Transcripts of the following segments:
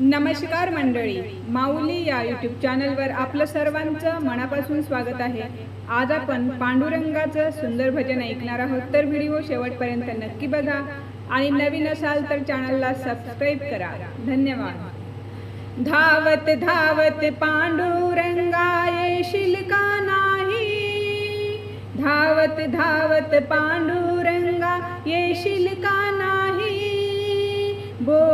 नमस्कार मंडळी माऊली या यूट्यूब चॅनलवर आपलं सर्वांचं मनापासून स्वागत आहे. आज आपण पांडुरंगाचं सुंदर भजन ऐकणार आहोत तर व्हिडिओ शेवटपर्यंत नक्की बघा आणि नवीन असाल तर चॅनलला सबस्क्राईब करा. धन्यवाद. धावत धावत पांडुरंगा येशील का नाही? धावत धावत पांडुरंगा येशील का नाही? बो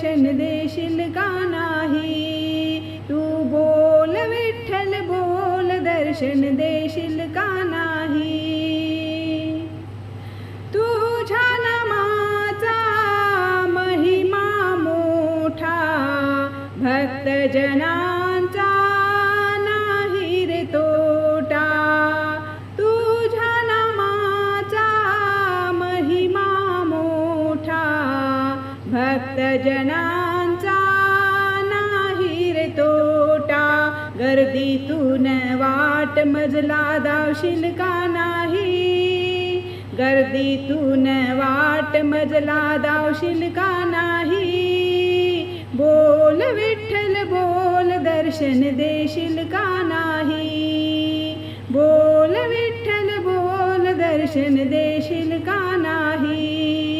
दर्शन देशील का नाही? तू बोल विठ्ठल बोल दर्शन देशील का नाही? तुझ्या नामाचा महिमा मोठा भक्तजनांचा भक्तजनांचा नाही रे तोटा. गर्दीतून वाट मजला दावशील का नाही? गर्दीतून वाट मजला दावशील का नाही? बोल विठ्ठल बोल दर्शन देशील का नाही? बोल विठ्ठल बोल दर्शन देशील का नाही?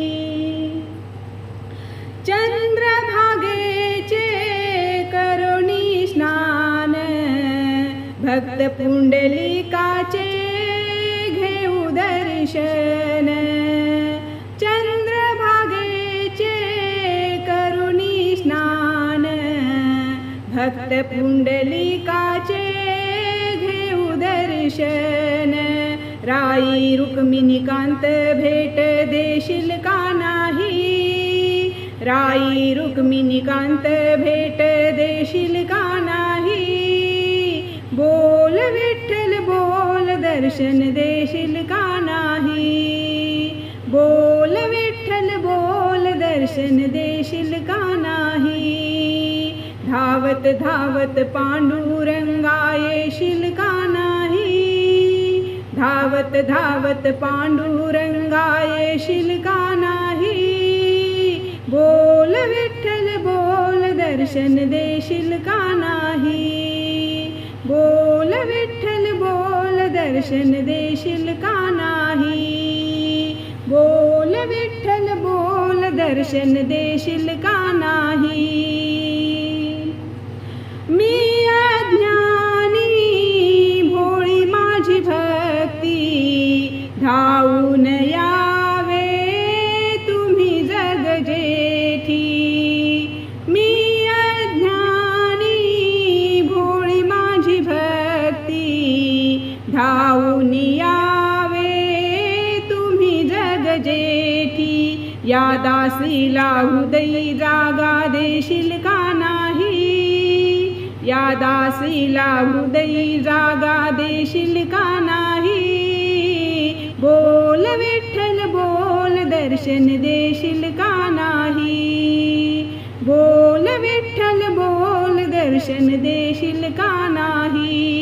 चंद्रभागेचे करुणी स्नान भक्त पुंडलिकाचे घेऊ दर्शन. चंद्रभागेचे करुणी स्नान भक्त पुंडलिकाचे घेऊ दर्शन. राई रुक्मिणीकांत भेट देशील का नाही? राई रुक्मिणीकांत भेट देशील का नाही? बोल विठ्ठल बोल दर्शन देशील का नाही? बोल विठ्ठल बोल दर्शन देशील का नाही? धावत धावत पांडुरंगा येशील का नाही? धावत धावत पांडुरंगा येशील का नाही? बोल विठ्ठल बोल दर्शन देशील का नाही? बोल विठ्ठल बोल दर्शन देशील का नाही? बोल विठ्ठल बोल दर्शन देशील का नाही? धावून यावे तुम्ही जग जेठी. या दासीला हृदयी जागा देशील का नाही? या दासीला हृदयी जागा देशील का नाही? बोल विठ्ठल बोल दर्शन देशील का नाही? बोल विठ्ठल बोल दर्शन देशील का नाही?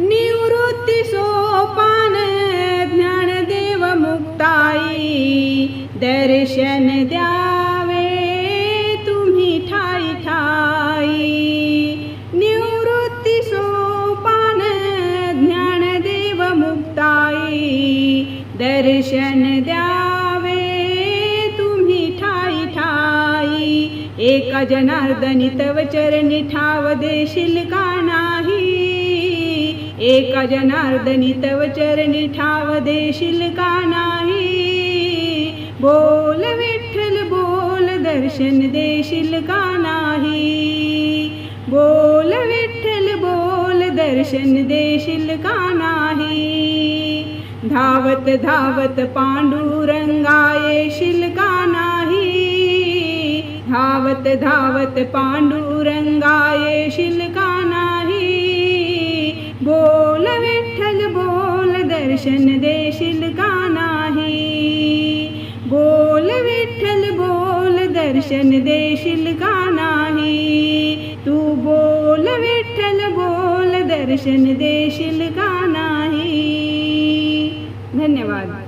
निवृत्ती सोपान ज्ञानदेव मुक्ताई दर्शन द्यावे तुम्ही ठाई ठाई. निवृत्ती सोपान ज्ञानदेव मुक्ताई दर्शन द्यावे तुम्ही ठाई ठाई. एका जनार्दनी तव चरणी ठाव देशील काना एका जनार्दनी तव चरणी ठाव देशील का नाही? बोल विठ्ठल बोल दर्शन देशील का नाही? बोल विठ्ठल बोल दर्शन देशील का नाही? धावत धावत पांडुरंगा येशील का नाही? धावत धावत पांडुरंगा येशील का दर्शन देशील का नाही? बोल विठ्ठल बोल दर्शन देशील का नाही? तू बोल विठ्ठल बोल दर्शन देशील का नाही? धन्यवाद.